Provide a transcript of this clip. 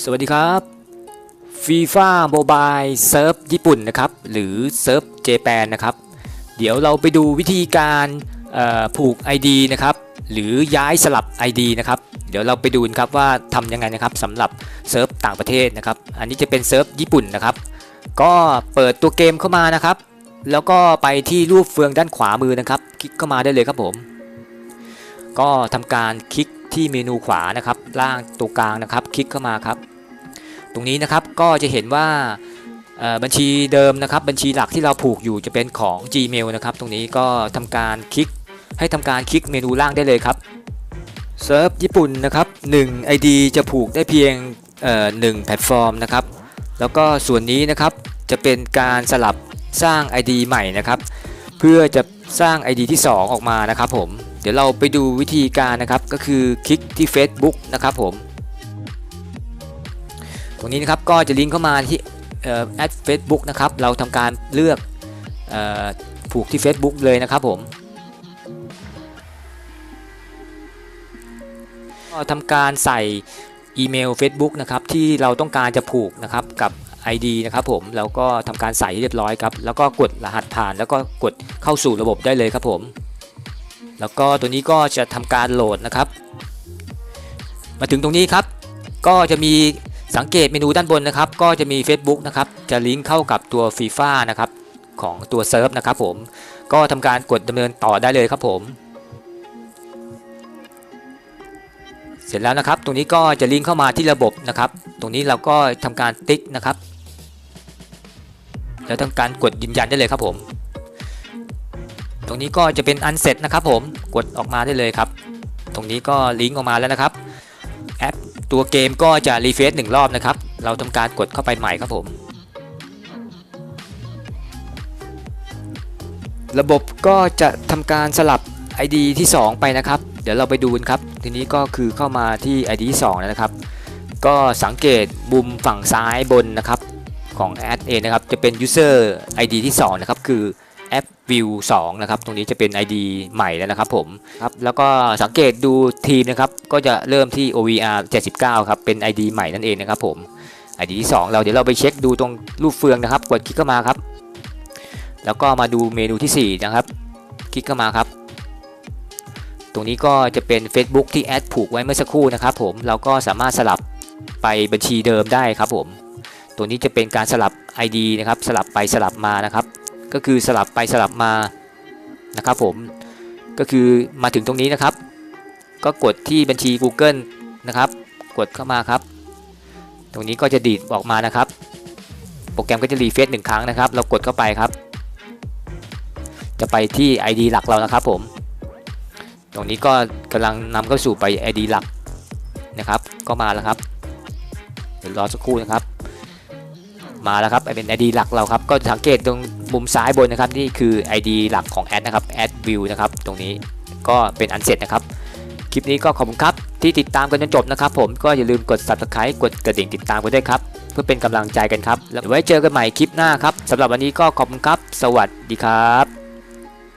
สวัสดีครับฟีฟ่าโมบายเซิร์ฟญี่ปุ่นนะครับ หรือเซิร์ฟเจแปนนะครับ เดี๋ยวเราไปดูวิธีการผูก ID นะครับ หรือย้ายสลับ ID นะครับ เดี๋ยวเราไปดูกันครับว่าทำยังไงนะครับสำหรับเซิร์ฟต่างประเทศนะครับ อันนี้จะเป็นเซิร์ฟญี่ปุ่นนะครับ ก็เปิดตัวเกมเข้ามานะครับ แล้วก็ไปที่รูปเฟืองด้านขวามือนะครับ คลิกเข้ามาได้เลยครับผม ก็ทำการคลิก ที่เมนูขวานะครับ ล่างตัวกลางนะครับ คลิกเข้ามาครับ ตรงนี้นะครับก็จะเห็นว่าบัญชีเดิมนะครับ บัญชีหลักที่เราผูกอยู่จะเป็นของ Gmail นะครับ ตรงนี้ก็ทำการคลิกให้ทำการคลิกเมนูล่างได้เลยครับเซิร์ฟญี่ปุ่นนะครับ1 ID จะผูกได้เพียงเอ่อ1แพลตฟอร์มนะครับ แล้วก็ส่วนนี้นะครับจะเป็นการสลับสร้าง ID ใหม่นะครับ เพื่อจะสร้าง ID ที่ 2 ออกมานะครับผม เดี๋ยวเราไปดูวิธีการนะครับก็คือคลิกที่ Facebook นะครับผม ตรงนี้นะครับก็จะลิงก์เข้ามาที่แอดเฟซบุ๊กนะครับเราทำการเลือกออผูกที่ Facebook เลยนะครับผมก็ทำการใส่อีเมล Facebook นะครับที่เราต้องการจะผูกนะครับกับ ID นะครับผมแล้วก็ทำการใส่เรียบร้อยครับแล้วก็กดรหัสผ่านแล้วก็กดเข้าสู่ระบบได้เลยครับผม แล้วก็ตัวนี้ก็จะทำการโหลดนะครับ มาถึงตรงนี้ครับ ก็จะมีสังเกตเมนูด้านบนนะครับ ก็จะมี Facebook นะครับ จะลิงก์เข้ากับตัว FIFA นะครับของตัวเซิร์ฟนะครับผม ก็ทำการกดดำเนินต่อได้เลยครับผม เสร็จแล้วนะครับ ตรงนี้ก็จะลิงก์เข้ามาที่ระบบนะครับ ตรงนี้เราก็ทำการติ๊กนะครับ แล้วทำการกดยืนยันได้เลยครับผม รงนี้ก็จะเป็นอันเสร็จนะครับผมกดออกมาได้เลยครับ ตรงนี้ก็ลิงก์ออกมาแล้วนะครับแอปตัวเกมก็จะรีเฟรชหนึ่งรอบนะครับ เราทำการกดเข้าไปใหม่ครับผม ระบบก็จะทำการสลับ ID ที่ 2 ไปนะครับ เดี๋ยวเราไปดูกันครับ ทีนี้ก็คือเข้ามาที่ ID ที่2แล้วนะครับ ก็สังเกตมุมฝั่งซ้ายบนนะครับของแอดเองนะครับ จะเป็น user ID ที่ 2 นะครับ คือ แอป view 2นะครับตรงนี้จะเป็น ID ใหม่แล้วนะครับผมครับแล้วก็สังเกตดูทีมนะครับก็จะเริ่มที่ OVR 79ครับเป็น ID ใหม่นั่นเองนะครับผม ID ที่ 2 เราเดี๋ยวเราไปเช็คดูตรงรูปเฟืองนะครับกดคลิกเข้ามาครับ แล้วก็มาดูเมนูที่ 4 นะครับ คลิกเข้ามาครับ ตรงนี้ก็จะเป็น Facebook ที่แอดผูกไว้เมื่อสักครู่นะครับผมเราก็สามารถสลับไปบัญชีเดิมได้ครับผมตัวนี้จะเป็นการสลับ ID นะครับสลับไปสลับมานะครับ ก็คือสลับไปสลับมานะครับผมก็คือมาถึงตรงนี้นะครับ ก็กดที่บัญชี Google นะครับ กดเข้ามาครับ ตรงนี้ก็จะดีดออกมานะครับ โปรแกรมก็จะรีเฟซหนึ่งครั้งนะครับ เรากดเข้าไปครับ จะไปที่ ID หลักเรานะครับผม ตรงนี้ก็กำลังนำเข้าสู่ไป ID หลักนะครับ ก็มาแล้วครับ เดี๋ยวรอสักครู่นะครับ มาแล้วครับเป็น ID หลักเราครับก็สังเกตตรงมุมซ้ายบนนะครับนี่คือ ID หลักของแอดนะครับแอดวิวนะครับตรงนี้ก็เป็นอันเสร็จนะครับ คลิปนี้ก็ขอบคุณครับที่ติดตามกันจนจบนะครับผมก็อย่าลืมกด subscribe กดกระดิ่งติดตามกันด้วยครับ เพื่อเป็นกำลังใจกันครับแล้วไว้เจอกันใหม่คลิปหน้าครับสำหรับวันนี้ก็ขอบคุณครับ สวัสดีครับ